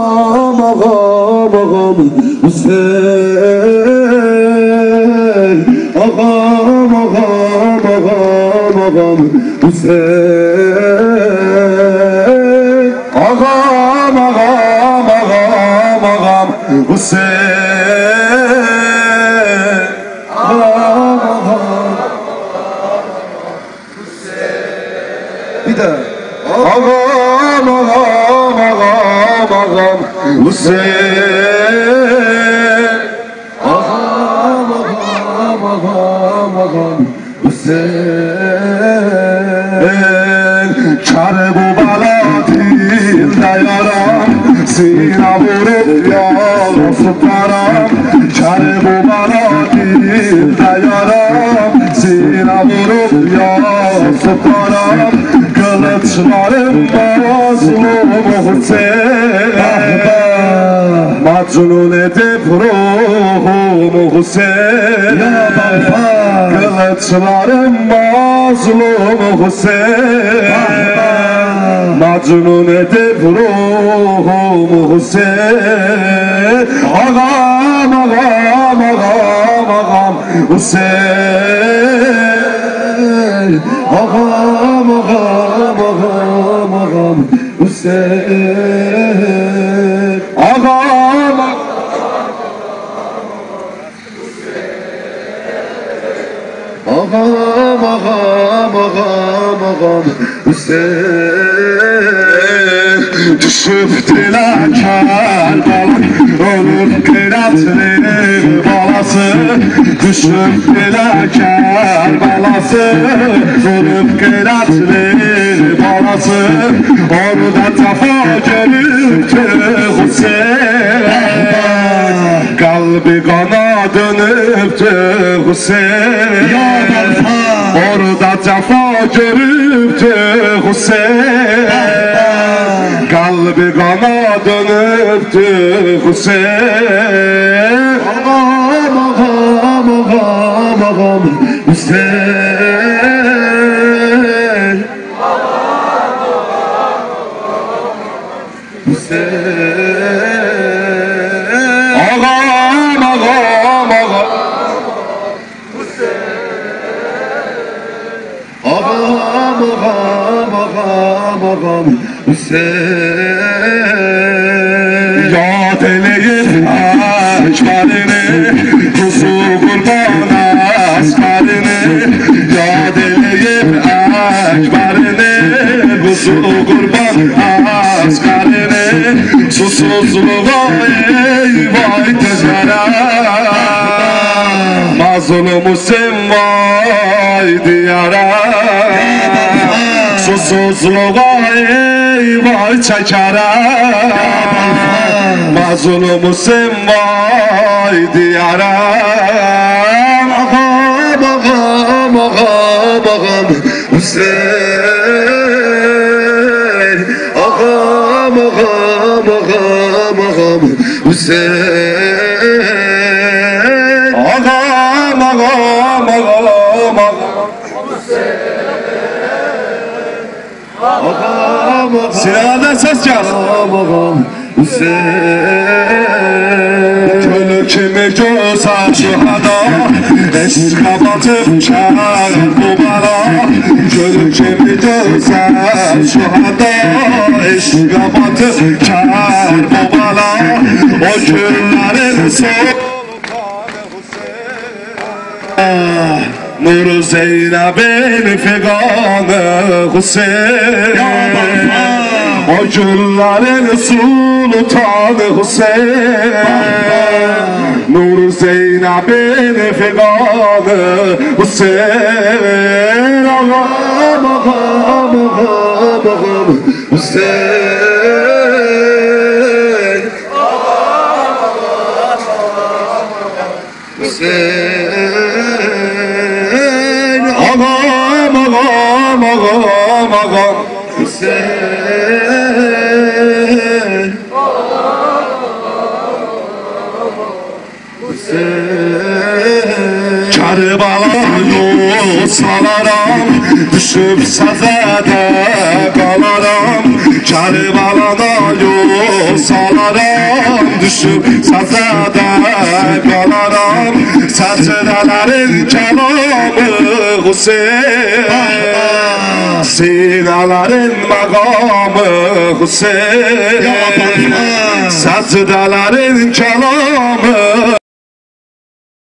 Ağam Hüseyin Ağam ağam ağam ağam Hüseyin Ağam ağam ağam ağam Hüseyin ağam Hüseyin. Ağam ağam ağam ağam Hüseyin. Çare bu bala dilde yaram Sina vurup yalım sıkaram Çare bu bala dilde yaram Sina vurup yalım sıkaram Kılıçlarım mazlum Hüseyin Macnun edip ruhumu Hüseyin Kılıçlarım mazlum Hüseyin Macnun edip ruhumu Hüseyin Ağam ağam ağam ağam. Hüseyin ağam ağam Hüseyin Ağam Ağam ağam ağam ağam Hüseyin Düşüp dilə Kərbəla Ölüb qeyrətli balası. Düşüb dilə Kərbəlası Ölüb qeyrətli balası Orada təfa görübdü Hüseyin Kalbi kana dönüptü Hüseyin Orada cefa görüptü Hüseyin Kalbi kana dönüptü Hüseyin Ağam ağam ağam ağam Hüseyin ağam Hüseyin Yad eleyim aşkarını Kuzu kurban askarını Yad eleyim aşkarını Kuzu kurban askarını Susuzluğa eyvay tezara Mazlumu sen vay diyara Susuzluğa eyvay çekara Mazlumu sen vay diyara Ağam ağam ağam ağam Hüseyin Ağam ağam ağam ağam Hüseyin Ağam ağam ağam ağam Ağam Sinan'dan ses Hüseyin Gönül kimi gözəl şühada Eşqə batıb kər bu bala Gönül kimi gözəl şühada Eşqə batıb kər bu O günlərin sultanı Hüseyin Nur Zeynep'in figanı Hüseyin. O günlerin sultanı Hüseyin. Nur Zeynep'in figanı Hüseyin. Ağam ağam ağam ağam Hüseyin ağam Hüseyin yol salaram Düşüp səzədə qalaram Kerbala'da yol salaram Düşüp sazada kalaram. Sazedelerin kelamı Hüseyin Sinelerin makamı Hüseyin. Sazedelerin kelamı